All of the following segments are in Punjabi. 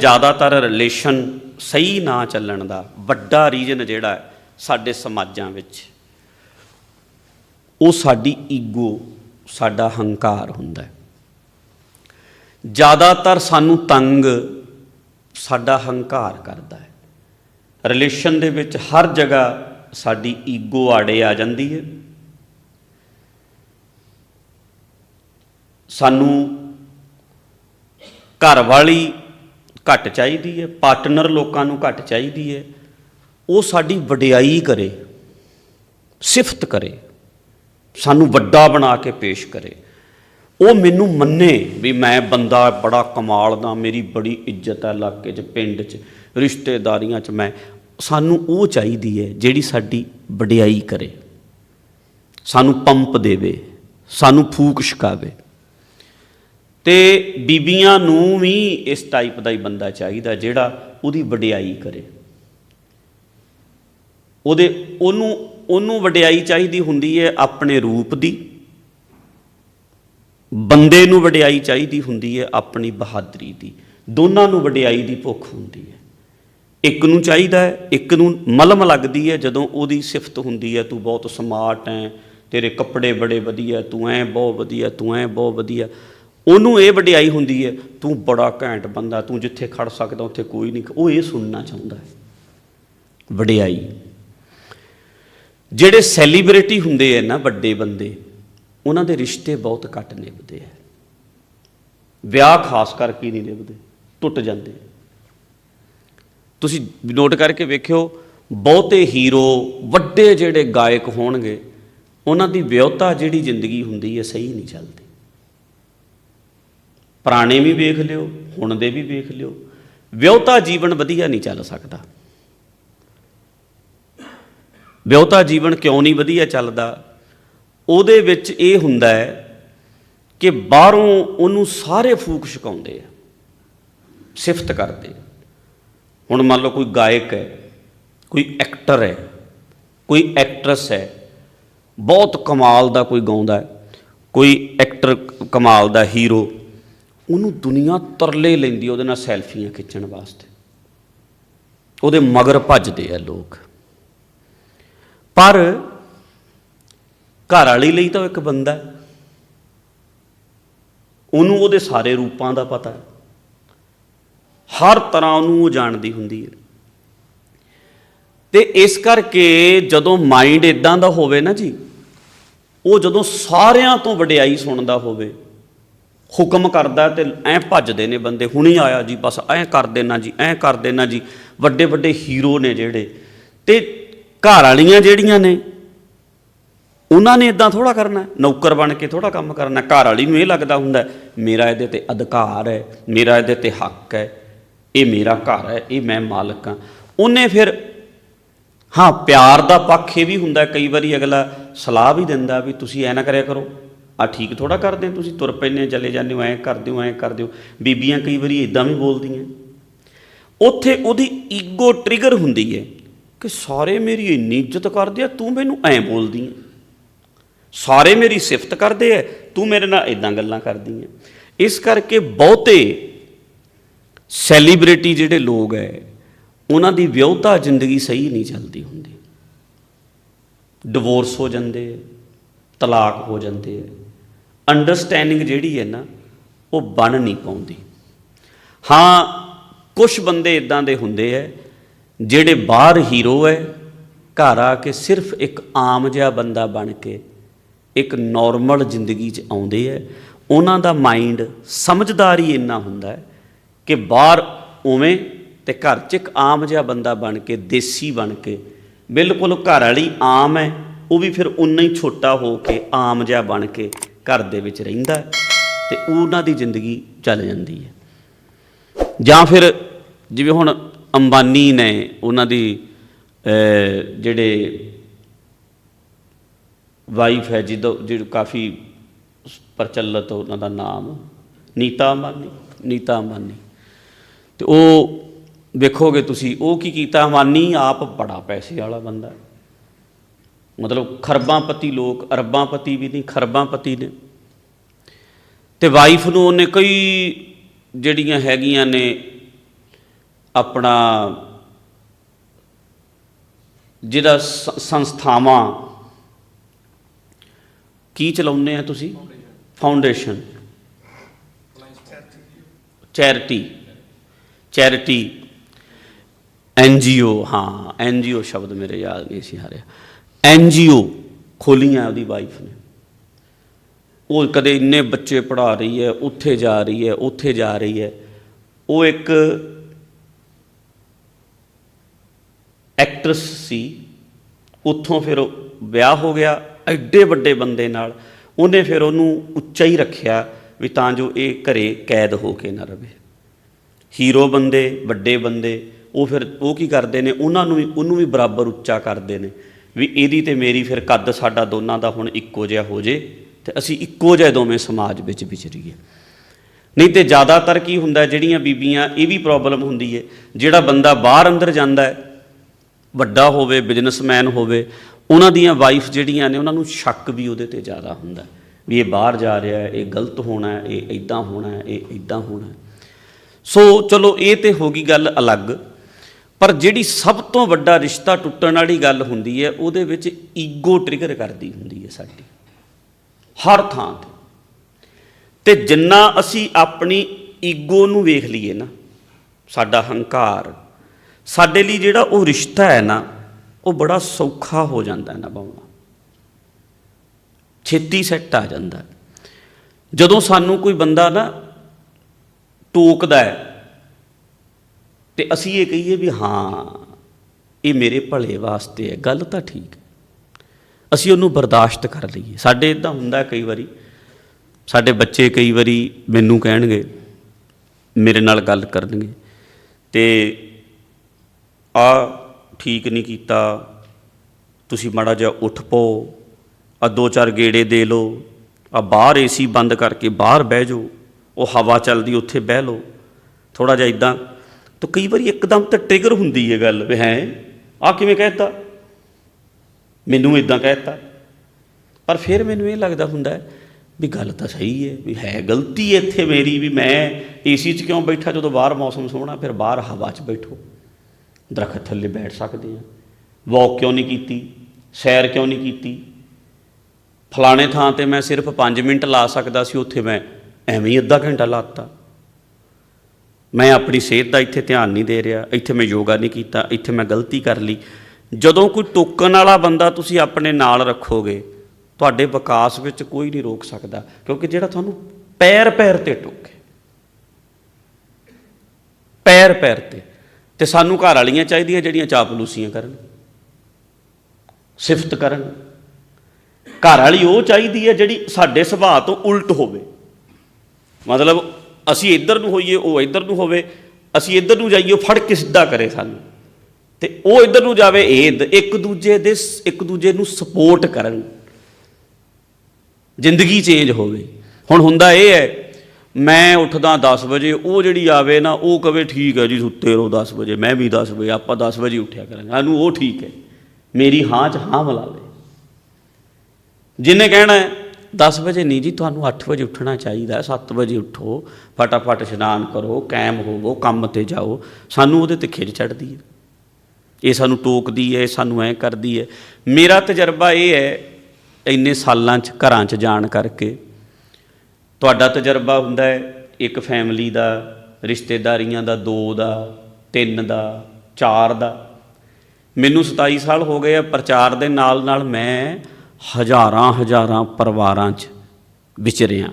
ਜ਼ਿਆਦਾਤਰ ਰਿਲੇਸ਼ਨ ਸਹੀ ਨਾ ਚੱਲਣ ਦਾ ਵੱਡਾ ਰੀਜਨ ਜਿਹੜਾ ਹੈ ਸਾਡੇ ਸਮਾਜਾਂ ਵਿੱਚ, ਉਹ ਸਾਡੀ ਈਗੋ ਸਾਡਾ ਹੰਕਾਰ ਹੁੰਦਾ ਹੈ। ਜ਼ਿਆਦਾਤਰ ਸਾਨੂੰ ਤੰਗ ਸਾਡਾ ਹੰਕਾਰ ਕਰਦਾ ਹੈ। ਰਿਲੇਸ਼ਨ ਦੇ ਵਿੱਚ ਹਰ ਜਗ੍ਹਾ ਸਾਡੀ ਈਗੋ ਆੜੇ ਆ ਜਾਂਦੀ ਹੈ। ਸਾਨੂੰ ਘਰ ਵਾਲੀ ਘੱਟ ਚਾਹੀਦੀ ਹੈ, ਪਾਰਟਨਰ ਲੋਕਾਂ ਨੂੰ ਘੱਟ ਚਾਹੀਦੀ ਹੈ, ਉਹ ਸਾਡੀ ਵਡਿਆਈ ਕਰੇ, ਸਿਫਤ ਕਰੇ, ਸਾਨੂੰ ਵੱਡਾ ਬਣਾ ਕੇ ਪੇਸ਼ ਕਰੇ। ਉਹ ਮੈਨੂੰ ਮੰਨੇ ਵੀ ਮੈਂ ਬੰਦਾ ਬੜਾ ਕਮਾਲ ਦਾ, ਮੇਰੀ ਬੜੀ ਇੱਜ਼ਤ ਹੈ ਇਲਾਕੇ 'ਚ, ਪਿੰਡ 'ਚ, ਰਿਸ਼ਤੇਦਾਰੀਆਂ 'ਚ ਮੈਂ। ਸਾਨੂੰ ਉਹ ਚਾਹੀਦੀ ਹੈ ਜਿਹੜੀ ਸਾਡੀ ਵਡਿਆਈ ਕਰੇ। ਸਾਨੂੰ ਪੰਪ ਦੇਵੇ, ਸਾਨੂੰ ਫੂਕ ਛਕਾਵੇ। ਤੇ ਬੀਬੀਆਂ ਨੂੰ ਵੀ ਇਸ ਟਾਈਪ ਦਾ ਹੀ ਬੰਦਾ ਚਾਹੀਦਾ ਜਿਹੜਾ ਉਹਦੀ ਵਡਿਆਈ ਕਰੇ। ਉਹਦੇ, ਉਹਨੂੰ ਉਹਨੂੰ ਵਡਿਆਈ ਚਾਹੀਦੀ ਹੁੰਦੀ ਹੈ ਆਪਣੇ ਰੂਪ ਦੀ। ਬੰਦੇ ਨੂੰ ਵਡਿਆਈ ਚਾਹੀਦੀ ਹੁੰਦੀ ਹੈ ਆਪਣੀ ਬਹਾਦਰੀ ਦੀ। ਦੋਨਾਂ ਨੂੰ ਵਡਿਆਈ ਦੀ ਭੁੱਖ ਹੁੰਦੀ ਹੈ। ਇੱਕ ਨੂੰ ਚਾਹੀਦਾ ਹੈ, ਇੱਕ ਨੂੰ ਮਲਮ ਲੱਗਦੀ ਹੈ, ਜਦੋਂ ਉਹਦੀ ਸਿਫਤ ਹੁੰਦੀ ਹੈ, ਤੂੰ ਬਹੁਤ ਸਮਾਰਟ ਹੈ, ਤੇਰੇ ਕੱਪੜੇ ਬੜੇ ਵਧੀਆ, ਤੂੰ ਐ ਬਹੁਤ ਵਧੀਆ, ਤੂੰ ਐ ਬਹੁਤ ਵਧੀਆ। ਉਹਨੂੰ ਇਹ ਵਡਿਆਈ ਹੁੰਦੀ ਹੈ, ਤੂੰ ਬੜਾ ਘੈਂਟ ਬੰਦਾ, ਤੂੰ ਜਿੱਥੇ ਖੜ ਸਕਦਾ, ਉੱਥੇ ਕੋਈ ਨਹੀਂ, ਉਹ ਇਹ ਸੁਣਨਾ ਚਾਹੁੰਦਾ ਹੈ। ਵਡਿਆਈ। ਜਿਹੜੇ ਸੈਲੀਬ੍ਰਿਟੀ ਹੁੰਦੇ ਆ ਨਾ ਵੱਡੇ ਬੰਦੇ, ਉਹਨਾਂ ਦੇ ਰਿਸ਼ਤੇ ਬਹੁਤ ਘੱਟ ਨਿਭਦੇ ਆ ਵਿਆਹ ਖਾਸ ਕਰਕੇ ਨਹੀਂ ਨਿਭਦੇ, ਟੁੱਟ ਜਾਂਦੇ। ਤੁਸੀਂ ਨੋਟ ਕਰਕੇ ਵੇਖਿਓ, ਬਹੁਤੇ ਹੀਰੋ, ਵੱਡੇ ਜਿਹੜੇ ਗਾਇਕ ਹੋਣਗੇ, ਉਹਨਾਂ ਦੀ ਵਿਆਹਤਾ ਜਿਹੜੀ ਜ਼ਿੰਦਗੀ ਹੁੰਦੀ ਹੈ, ਸਹੀ ਨਹੀਂ ਚੱਲਦੀ। ਪੁਰਾਣੇ ਵੀ ਵੇਖ ਲਿਓ, ਹੁਣ ਦੇ ਵੀ ਵੇਖ ਲਿਓ। ਵਿਆਹਤਾ ਜੀਵਨ ਵਧੀਆ ਨਹੀਂ ਚੱਲ ਸਕਦਾ। ਵਿਆਹਤਾ ਜੀਵਨ ਕਿਉਂ ਨਹੀਂ ਵਧੀਆ ਚੱਲਦਾ? ਉਹਦੇ ਵਿੱਚ ਇਹ ਹੁੰਦਾ ਹੈ ਕਿ ਬਾਹਰੋਂ ਉਹਨੂੰ ਸਾਰੇ ਫੂਕ ਛਕਾਉਂਦੇ ਆ, ਸਿਫਤ ਕਰਦੇ ਹੁਣ ਮੰਨ ਲਓ ਕੋਈ ਗਾਇਕ ਹੈ, ਕੋਈ ਐਕਟਰ ਹੈ, ਕੋਈ ਐਕਟਰੈਸ ਹੈ, ਬਹੁਤ ਕਮਾਲ ਦਾ ਕੋਈ ਗਾਉਂਦਾ ਹੈ, ਕੋਈ ਐਕਟਰ ਕਮਾਲ ਦਾ ਹੀਰੋ ਉਹਨੂੰ ਦੁਨੀਆ ਤਰਲੇ ਲੈਂਦੀ ਉਹਦੇ ਨਾਲ ਸੈਲਫੀਆਂ ਖਿੱਚਣ ਵਾਸਤੇ। ਉਹਦੇ ਮਗਰ ਭੱਜਦੇ ਆ ਲੋਕ। ਪਰ ਘਰ ਵਾਲੀ ਲਈ ਤਾਂ ਇੱਕ ਬੰਦਾ ਹੈ। ਉਹਨੂੰ ਉਹਦੇ ਸਾਰੇ ਰੂਪਾਂ ਦਾ ਪਤਾ ਹੈ। ਹਰ ਤਰ੍ਹਾਂ ਉਹਨੂੰ ਉਹ ਜਾਣਦੀ ਹੁੰਦੀ ਹੈ। ਤੇ ਇਸ ਕਰਕੇ ਜਦੋਂ ਮਾਈਂਡ ਇਦਾਂ ਦਾ ਹੋਵੇ ਨਾ ਜੀ, ਉਹ ਜਦੋਂ ਸਾਰਿਆਂ ਤੋਂ ਵਡਿਆਈ ਸੁਣਦਾ ਹੋਵੇ ਹੁਕਮ ਕਰਦਾ ਤੇ ਐ ਭੱਜਦੇ ਨੇ ਬੰਦੇ, ਹੁਣੀ ਆਇਆ ਜੀ, ਬਸ ਐ ਕਰ ਦੇਣਾ ਜੀ, ਐ ਕਰ ਦੇਣਾ ਜੀ। ਵੱਡੇ ਵੱਡੇ ਹੀਰੋ ਨੇ ਜਿਹੜੇ। ਤੇ ਘਰ ਵਾਲੀਆਂ ਜਿਹੜੀਆਂ ਨੇ, ਉਹਨਾਂ ਨੇ ਇਦਾਂ ਥੋੜਾ ਕਰਨਾ, ਨੌਕਰ ਬਣ ਕੇ ਥੋੜਾ ਕੰਮ ਕਰਨਾ। ਘਰ ਵਾਲੀ ਨੂੰ ਇਹ ਲੱਗਦਾ ਹੁੰਦਾ, ਮੇਰਾ ਇਹਦੇ ਤੇ ਅਧਿਕਾਰ ਹੈ, ਮੇਰਾ ਇਹਦੇ ਤੇ ਹੱਕ ਹੈ, ਇਹ ਮੇਰਾ ਘਰ ਹੈ, ਇਹ ਮੈਂ ਮਾਲਕ ਹਾਂ। ਉਹਨੇ ਫਿਰ, ਹਾਂ, ਪਿਆਰ ਦਾ ਪੱਖ ਇਹ ਵੀ ਹੁੰਦਾ, ਕਈ ਵਾਰੀ ਅਗਲਾ ਸਲਾਹ ਵੀ ਦਿੰਦਾ ਵੀ ਤੁਸੀਂ ਐ ਨਾ ਕਰਿਆ ਕਰੋ। ਆ ਠੀਕ ਥੋੜਾ ਕਰਦੇ ਤੁਸੀਂ? ਤੁਰ ਪੈਂਦੇ ਹੋ, ਚਲੇ ਜਾਂਦੇ ਹੋ ਐ ਕਰਦੇ ਹੋ ਐ ਕਰਦੇ ਹੋ। ਬੀਬੀਆਂ ਕਈ ਵਾਰੀ ਇਦਾਂ ਵੀ ਬੋਲਦੀਆਂ। ਉੱਥੇ ਉਹਦੀ ਈਗੋ ਟ੍ਰਿਗਰ ਹੁੰਦੀ ਹੈ ਕਿ ਸਾਰੇ ਮੇਰੀ ਇੰਨੀ ਇੱਜ਼ਤ ਕਰਦੇ ਆ ਤੂੰ ਮੈਨੂੰ ਐ ਬੋਲਦੀ ਹੈ। ਸਾਰੇ ਮੇਰੀ ਸਿਫਤ ਕਰਦੇ ਐ ਤੂੰ ਮੇਰੇ ਨਾਲ ਇਦਾਂ ਗੱਲਾਂ ਕਰਦੀ ਹੈ। ਇਸ ਕਰਕੇ ਬਹੁਤੇ ਸੈਲੀਬ੍ਰਿਟੀ ਜਿਹੜੇ ਲੋਕ ਐ ਉਹਨਾਂ ਦੀ ਵਿਆਹਤਾ ਜ਼ਿੰਦਗੀ ਸਹੀ ਨਹੀਂ ਚੱਲਦੀ ਹੁੰਦੀ। ਡਿਵੋਰਸ ਹੋ ਜਾਂਦੇ ਤਲਾਕ ਹੋ ਜਾਂਦੇ ਅੰਡਰਸਟੈਂਡਿੰਗ ਜਿਹੜੀ ਹੈ ਨਾ, ਉਹ ਬਣ ਨਹੀਂ ਪਾਉਂਦੀ। ਹਾਂ ਕੁਝ ਬੰਦੇ ਇਦਾਂ ਦੇ ਹੁੰਦੇ ਐ, ਜਿਹੜੇ ਬਾਹਰ ਹੀਰੋ ਐ, ਘਰ ਆ ਕੇ ਸਿਰਫ ਇੱਕ ਆਮ ਜਿਹਾ ਬੰਦਾ ਬਣ ਕੇ ਇੱਕ ਨਾਰਮਲ ਜ਼ਿੰਦਗੀ 'ਚ ਆਉਂਦੇ ਐ, ਉਹਨਾਂ ਦਾ ਮਾਈਂਡ ਸਮਝਦਾਰ ਹੀ ਇੰਨਾ ਹੁੰਦਾ ਹੈ ਕਿ ਬਾਹਰ ਉਵੇਂ ਤੇ ਘਰ 'ਚ ਇੱਕ ਆਮ ਜਿਹਾ ਬੰਦਾ ਬਣ ਕੇ, ਦੇਸੀ ਬਣ ਕੇ, ਬਿਲਕੁਲ ਘਰ ਵਾਲੀ ਆਮ ਹੈ ਉਹ ਵੀ ਫਿਰ ਉਨਾ ਹੀ ਛੋਟਾ ਹੋ ਕੇ ਆਮ ਜਿਹਾ ਬਣ ਕੇ ਘਰ ਦੇ ਵਿੱਚ ਰਹਿੰਦਾ ਹੈ ਤੇ ਉਹਨਾਂ ਦੀ ਜ਼ਿੰਦਗੀ ਚੱਲ ਜਾਂਦੀ ਹੈ। ਜਾਂ ਫਿਰ ਜਿਵੇਂ ਹੁਣ ਅੰਬਾਨੀ ਨੇ ਉਹਨਾਂ ਦੀ ਜਿਹੜੇ ਵਾਈਫ ਹੈ ਜਿਹਦਾ ਜਿਹੜੀ ਕਾਫੀ ਪ੍ਰਚਲਿਤ ਉਹਨਾਂ ਦਾ ਨਾਮ ਨੀਤਾ ਅੰਬਾਨੀ ਨੀਤਾ ਅੰਬਾਨੀ। ਤੇ ਉਹ ਵੇਖੋਗੇ ਤੁਸੀਂ, ਉਹ ਕੀ ਕੀਤਾ? ਅੰਬਾਨੀ ਆਪ ਬੜਾ ਪੈਸੇ ਵਾਲਾ ਬੰਦਾ ਹੈ। ਮਤਲਬ ਖਰਬਾਂਪਤੀ ਲੋਕ ਅਰਬਾਂਪਤੀ ਵੀ ਨਹੀਂ ਖਰਬਾਂਪਤੀ ਨੇ। ਤੇ ਵਾਈਫ ਨੂੰ ਉਹਨੇ ਕਈ ਜਿਹੜੀਆਂ ਹੈਗੀਆਂ ਨੇ ਆਪਣਾ ਜਿਹਦਾ ਸੰਸਥਾਵਾਂ। ਕੀ ਚਲਾਉਂਦੇ ਆ ਤੁਸੀਂ? Foundation charity charity N NGO ਹਾਂ ਐਨ ਐਨਜੀਓ ਸ਼ਬਦ ਮੇਰੇ ਯਾਦ ਨਹੀਂ ਸੀ ਆ ਰਿਹਾ ਐਨਜੀਓ ਖੋਲੀਆਂ ਉਹਦੀ ਵਾਈਫ ਨੇ। ਉਹ ਕਦੇ ਇੰਨੇ ਬੱਚੇ ਪੜ੍ਹਾ ਰਹੀ ਹੈ, ਉੱਥੇ ਜਾ ਰਹੀ ਹੈ, ਉੱਥੇ ਜਾ ਰਹੀ ਹੈ। ਉਹ ਇੱਕ ਐਕਟਰਸ ਸੀ। ਉੱਥੋਂ ਫਿਰ ਉਹ ਵਿਆਹ ਹੋ ਗਿਆ, ਐਡੇ ਵੱਡੇ ਬੰਦੇ ਨਾਲ। ਉਹਨੇ ਫਿਰ ਉਹਨੂੰ ਉੱਚਾ ਹੀ ਰੱਖਿਆ ਵੀ ਤਾਂ ਜੋ ਇਹ ਘਰੇ ਕੈਦ ਹੋ ਕੇ ਨਾ ਰਵੇ। ਹੀਰੋ ਬੰਦੇ, ਵੱਡੇ ਬੰਦੇ, ਉਹ ਫਿਰ ਉਹ ਕੀ ਕਰਦੇ ਨੇ, ਉਹਨਾਂ ਨੂੰ ਵੀ ਉਹਨੂੰ ਵੀ ਬਰਾਬਰ ਉੱਚਾ ਕਰਦੇ ਨੇ। ਵੀ ਇਹਦੀ ਤੇ ਮੇਰੀ ਫਿਰ ਕੱਦ ਸਾਡਾ ਦੋਨਾਂ ਦਾ ਹੁਣ ਇੱਕੋ ਜਿਹਾ ਹੋ ਜੇ ਤੇ ਅਸੀਂ ਇੱਕੋ ਜਿਹੇ ਦੋਵੇਂ ਸਮਾਜ ਵਿੱਚ ਵਿਚਰੀਏ ਨਹੀਂ ਤੇ ਜ਼ਿਆਦਾਤਰ ਕੀ ਹੁੰਦਾ, ਜਿਹੜੀਆਂ ਬੀਬੀਆਂ, ਇਹ ਵੀ ਪ੍ਰੋਬਲਮ ਹੁੰਦੀ ਹੈ ਜਿਹੜਾ ਬੰਦਾ ਬਾਹਰ ਅੰਦਰ ਜਾਂਦਾ ਹੈ ਵੱਡਾ ਹੋਵੇ ਬਿਜ਼ਨਸਮੈਨ ਹੋਵੇ, ਉਹਨਾਂ ਦੀਆਂ ਵਾਈਫ ਜਿਹੜੀਆਂ ਨੇ, ਉਹਨਾਂ ਨੂੰ ਸ਼ੱਕ ਵੀ ਉਹਦੇ ਤੇ ਜ਼ਿਆਦਾ ਹੁੰਦਾ। ਵੀ ਇਹ ਬਾਹਰ ਜਾ ਰਿਹਾ ਹੈ ਇਹ ਗਲਤ ਹੋਣਾ ਹੈ ਇਹ ਇਦਾਂ ਹੋਣਾ ਹੈ ਇਹ ਇਦਾਂ ਹੋਣਾ ਹੈ ਸੋ ਚਲੋ, ਇਹ ਤੇ ਹੋ ਗਈ ਗੱਲ ਅਲੱਗ। ਪਰ ਜਿਹੜੀ ਸਭ ਤੋਂ ਵੱਡਾ ਰਿਸ਼ਤਾ ਟੁੱਟਣ ਵਾਲੀ ਗੱਲ ਹੁੰਦੀ ਹੈ, ਉਹਦੇ ਵਿੱਚ ਈਗੋ ਟ੍ਰਿਗਰ ਕਰਦੀ ਹੁੰਦੀ ਹੈ ਸਾਡੀ। ਹਰ ਥਾਂ ਤੇ। ਤੇ ਜਿੰਨਾ ਅਸੀਂ ਆਪਣੀ ਈਗੋ ਨੂੰ ਵੇਖ ਲਈਏ ਨਾ, ਸਾਡਾ ਹੰਕਾਰ, ਸਾਡੇ ਲਈ ਜਿਹੜਾ ਉਹ ਰਿਸ਼ਤਾ ਹੈ ਨਾ, ਉਹ ਬੜਾ ਸੌਖਾ ਹੋ ਜਾਂਦਾ ਹੈ ਨਿਭਾਉਣਾ ਛੇਤੀ ਸੈੱਟ ਆ ਜਾਂਦਾ। ਜਦੋਂ ਸਾਨੂੰ ਕੋਈ ਬੰਦਾ ਨਾ ਟੋਕਦਾ ਹੈ ਤੇ ਅਸੀਂ ਇਹ ਕਹੀਏ ਵੀ ਹਾਂ, ਇਹ ਮੇਰੇ ਭਲੇ ਵਾਸਤੇ ਹੈ, ਗੱਲ ਤਾਂ ਠੀਕ ਹੈ। ਅਸੀਂ ਉਹਨੂੰ ਬਰਦਾਸ਼ਤ ਕਰ ਲਈਏ। ਸਾਡੇ ਇਦਾਂ ਹੁੰਦਾ ਕਈ ਵਾਰੀ, ਸਾਡੇ ਬੱਚੇ ਕਈ ਵਾਰੀ ਮੈਨੂੰ ਕਹਿਣਗੇ, ਮੇਰੇ ਨਾਲ ਗੱਲ ਕਰਨਗੇ, ਤੇ ਆ ਠੀਕ ਨਹੀਂ ਕੀਤਾ, ਤੁਸੀਂ ਮਾੜਾ ਜਿਹਾ ਉੱਠ ਪਓ, ਆ ਦੋ ਚਾਰ ਗੇੜੇ ਦੇ ਲਓ, ਆ ਬਾਹਰ ਏਸੀ ਬੰਦ ਕਰਕੇ ਬਾਹਰ ਬਹਿ ਜਾਓ, ਉਹ ਹਵਾ ਚੱਲਦੀ, ਉੱਥੇ ਬਹਿ ਲਓ। ਥੋੜਾ ਜਿਹਾ ਇਦਾਂ ਤਾਂ ਕਈ ਵਾਰੀ ਇੱਕਦਮ ਤਾਂ ਟ੍ਰਿਗਰ ਹੁੰਦੀ ਹੈ ਗੱਲ ਵੀ ਹੈ ਆ ਕਿਵੇਂ ਕਹਿਤਾ ਮੈਨੂੰ ਇਦਾਂ ਕਹਿਤਾ ਪਰ ਫਿਰ ਮੈਨੂੰ ਇਹ ਲੱਗਦਾ ਹੁੰਦਾ ਹੈ ਵੀ ਗੱਲ ਤਾਂ ਸਹੀ ਹੈ, ਵੀ ਹੈ ਗਲਤੀ ਇੱਥੇ ਮੇਰੀ ਵੀ ਮੈਂ ਏਸੀ 'ਚ ਕਿਉਂ ਬੈਠਾ? ਜਦੋਂ ਬਾਹਰ ਮੌਸਮ ਸੋਹਣਾ, ਫਿਰ ਬਾਹਰ ਹਵਾ 'ਚ ਬੈਠੋ। ਦਰਖਤ ਥੱਲੇ ਬੈਠ ਸਕਦੇ ਆ। ਵਾਕ ਕਿਉਂ ਨਹੀਂ ਕੀਤੀ? ਸੈਰ ਕਿਉਂ ਨਹੀਂ ਕੀਤੀ? ਫਲਾਣੇ ਥਾਂ ਤੇ ਮੈਂ ਸਿਰਫ 5 ਮਿੰਟ ਲਾ ਸਕਦਾ ਸੀ, ਉੱਥੇ ਮੈਂ ਐਵੇਂ ਹੀ ਅੱਧਾ ਘੰਟਾ ਲਾਤਾ ਮੈਂ ਆਪਣੀ ਸਿਹਤ ਦਾ ਇੱਥੇ ਧਿਆਨ ਨਹੀਂ ਦੇ ਰਿਹਾ, ਇੱਥੇ ਮੈਂ ਯੋਗਾ ਨਹੀਂ ਕੀਤਾ, ਇੱਥੇ ਮੈਂ ਗਲਤੀ ਕਰ ਲਈ। ਜਦੋਂ ਕੋਈ ਟੋਕਣ ਵਾਲਾ ਬੰਦਾ ਤੁਸੀਂ ਆਪਣੇ ਨਾਲ ਰੱਖੋਗੇ, ਤੁਹਾਡੇ ਵਿਕਾਸ ਵਿੱਚ ਕੋਈ ਨਹੀਂ ਰੋਕ ਸਕਦਾ, ਕਿਉਂਕਿ ਜਿਹੜਾ ਤੁਹਾਨੂੰ ਪੈਰ ਪੈਰ ਤੇ ਟੋਕੇ। ਪੈਰ ਪੈਰ ਤੇ। ਤੇ ਸਾਨੂੰ ਘਰ ਵਾਲੀਆਂ ਚਾਹੀਦੀਆਂ ਜਿਹੜੀਆਂ ਚਾਪਲੂਸੀਆਂ ਕਰਨ, ਸਿਫਤ ਕਰਨ। ਘਰ ਵਾਲੀ ਉਹ ਚਾਹੀਦੀ ਹੈ ਜਿਹੜੀ ਸਾਡੇ ਸੁਭਾਅ ਤੋਂ ਉਲਟ ਹੋਵੇ। ਮਤਲਬ ਅਸੀਂ ਇੱਧਰ ਨੂੰ ਹੋਈਏ, ਉਹ ਇੱਧਰ ਨੂੰ ਹੋਵੇ, ਅਸੀਂ ਇੱਧਰ ਨੂੰ ਜਾਈਏ ਫੜ ਕੇ ਸਿੱਧਾ ਕਰੇ ਸਾਨੂੰ। ਤੇ ਉਹ ਇੱਧਰ ਨੂੰ ਜਾਵੇ, ਇਹ ਇੱਕ ਦੂਜੇ ਦੇ ਇੱਕ ਦੂਜੇ ਨੂੰ ਸਪੋਰਟ ਕਰਨ। ਜ਼ਿੰਦਗੀ ਚੇਂਜ ਹੋਵੇ। ਹੁਣ ਹੁੰਦਾ ਇਹ ਹੈ, ਮੈਂ ਉੱਠਦਾ 10 ਵਜੇ, ਉਹ ਜਿਹੜੀ ਆਵੇ ਨਾ, ਉਹ ਕਵੇ, ਠੀਕ ਹੈ ਜੀ, ਸੁੱਤੇ ਰਹੋ 10 ਵਜੇ, ਮੈਂ ਵੀ 10 ਵਜੇ, ਆਪਾਂ 10 ਵਜੇ ਉੱਠਿਆ ਕਰਾਂਗੇ। ਸਾਨੂੰ ਉਹ ਠੀਕ ਹੈ। ਮੇਰੀ ਹਾਂ ਚ ਹਾਂ ਮਿਲਾ ਲੈ। ਜਿਹਨੇ ਕਹਿਣਾ ਹੈ 10 ਵਜੇ ਨਹੀਂ ਜੀ, ਤੁਹਾਨੂੰ 8 ਵਜੇ ਉੱਠਣਾ ਚਾਹੀਦਾ ਹੈ 7 ਵਜੇ ਉੱਠੋ, ਫਟਾਫਟ ਇਸ਼ਨਾਨ ਕਰੋ ਕਾਇਮ ਹੋਵੋ, ਕੰਮ ਤੇ ਜਾਓ, ਸਾਨੂੰ ਉਹਦੇ ਤੇ ਖਿੱਚ ਚੜਦੀ ਹੈ। ਇਹ ਸਾਨੂੰ ਟੋਕਦੀ ਹੈ, ਇਹ ਸਾਨੂੰ ਐ ਕਰਦੀ ਹੈ। ਮੇਰਾ ਤਜਰਬਾ ਇਹ ਹੈ, ਇੰਨੇ ਸਾਲਾਂ ਚ, ਘਰਾਂ ਚ ਜਾਣ ਕਰਕੇ। ਤੁਹਾਡਾ ਤਜਰਬਾ ਹੁੰਦਾ ਹੈ, ਇੱਕ ਫੈਮਿਲੀ ਦਾ, ਰਿਸ਼ਤੇਦਾਰੀਆਂ ਦਾ, ਦੋ ਦਾ, ਤਿੰਨ ਦਾ, ਚਾਰ ਦਾ। ਮੈਨੂੰ 27 ਸਾਲ ਹੋ ਗਏ ਆ, ਪ੍ਰਚਾਰ ਦੇ ਨਾਲ ਨਾਲ ਮੈਂ ਹਜ਼ਾਰਾਂ ਹਜ਼ਾਰਾਂ ਪਰਿਵਾਰਾਂ 'ਚ ਵਿਚਰਿਆ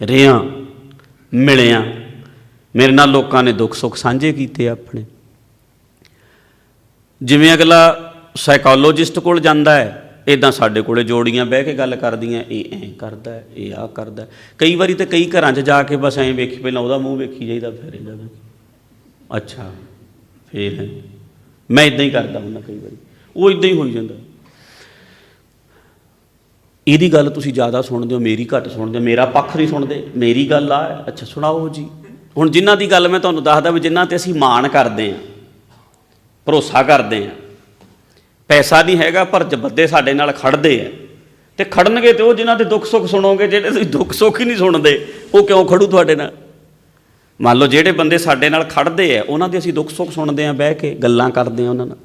ਰਿਆਂ ਮਿਲਿਆ। ਮੇਰੇ ਨਾਲ ਲੋਕਾਂ ਨੇ ਦੁੱਖ ਸੁੱਖ ਸਾਂਝੇ ਕੀਤੇ ਆਪਣੇ। ਜਿਵੇਂ ਅਗਲਾ ਸਾਈਕੋਲੋਜਿਸਟ ਕੋਲ ਜਾਂਦਾ ਹੈ ਇਦਾਂ ਸਾਡੇ ਕੋਲੇ ਜੋੜੀਆਂ ਬਹਿ ਕੇ ਗੱਲ ਕਰਦੀਆਂ, ਇਹ ਐਂ ਕਰਦਾ ਇਹ ਆ ਕਰਦਾ ਕਈ ਵਾਰੀ ਤੇ ਕਈ ਘਰਾਂ 'ਚ ਜਾ ਕੇ ਬਸ ਐਂ ਵੇਖੀ, ਪਹਿਲਾਂ ਉਹਦਾ ਮੂੰਹ ਵੇਖੀ ਜਾਈਦਾ, ਫਿਰ ਇਹਦਾ ਅੱਛਾ, ਫੇਰ ਮੈਂ ਇਦਾਂ ਹੀ ਕਰਦਾ ਹੁੰਦਾ ਕਈ ਵਾਰੀ। ਉਹ ਇਦਾਂ ਹੀ ਹੋਈ ਜਾਂਦਾ। ਇਹਦੀ ਗੱਲ ਤੁਸੀਂ ਜ਼ਿਆਦਾ ਸੁਣਦੇ ਹੋ, ਮੇਰੀ ਘੱਟ ਸੁਣਦੇ ਹੋ, ਮੇਰਾ ਪੱਖ ਨਹੀਂ ਸੁਣਦੇ, ਮੇਰੀ ਗੱਲ ਆ। ਅੱਛਾ, ਸੁਣਾਓ ਜੀ। ਹੁਣ ਜਿਨ੍ਹਾਂ ਦੀ ਗੱਲ ਮੈਂ ਤੁਹਾਨੂੰ ਦੱਸਦਾ ਵੀ ਜਿਨ੍ਹਾਂ ਤੇ ਅਸੀਂ ਮਾਣ ਕਰਦੇ ਹਾਂ, ਭਰੋਸਾ ਕਰਦੇ ਹਾਂ, ਪੈਸਾ ਨਹੀਂ ਹੈਗਾ, ਪਰ ਜਬੱਦੇ ਸਾਡੇ ਨਾਲ ਖੜਦੇ ਆ, ਤੇ ਖੜਨਗੇ ਤੇ ਉਹ ਜਿਨ੍ਹਾਂ ਦੇ ਦੁੱਖ ਸੁੱਖ ਸੁਣੋਗੇ, ਜਿਹੜੇ ਤੁਸੀਂ ਦੁੱਖ ਸੁੱਖ ਹੀ ਨਹੀਂ ਸੁਣਦੇ, ਉਹ ਕਿਉਂ ਖੜੂ ਤੁਹਾਡੇ ਨਾਲ? ਮੰਨ ਲਓ ਜਿਹੜੇ ਬੰਦੇ ਸਾਡੇ ਨਾਲ ਖੜਦੇ ਆ, ਉਹਨਾਂ ਦੇ ਅਸੀਂ ਦੁੱਖ ਸੁੱਖ ਸੁਣਦੇ ਆ ਬਹਿ ਕੇ ਗੱਲਾਂ ਕਰਦੇ ਆ ਉਹਨਾਂ ਨਾਲ।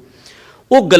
ਉਹ ਗੱਲ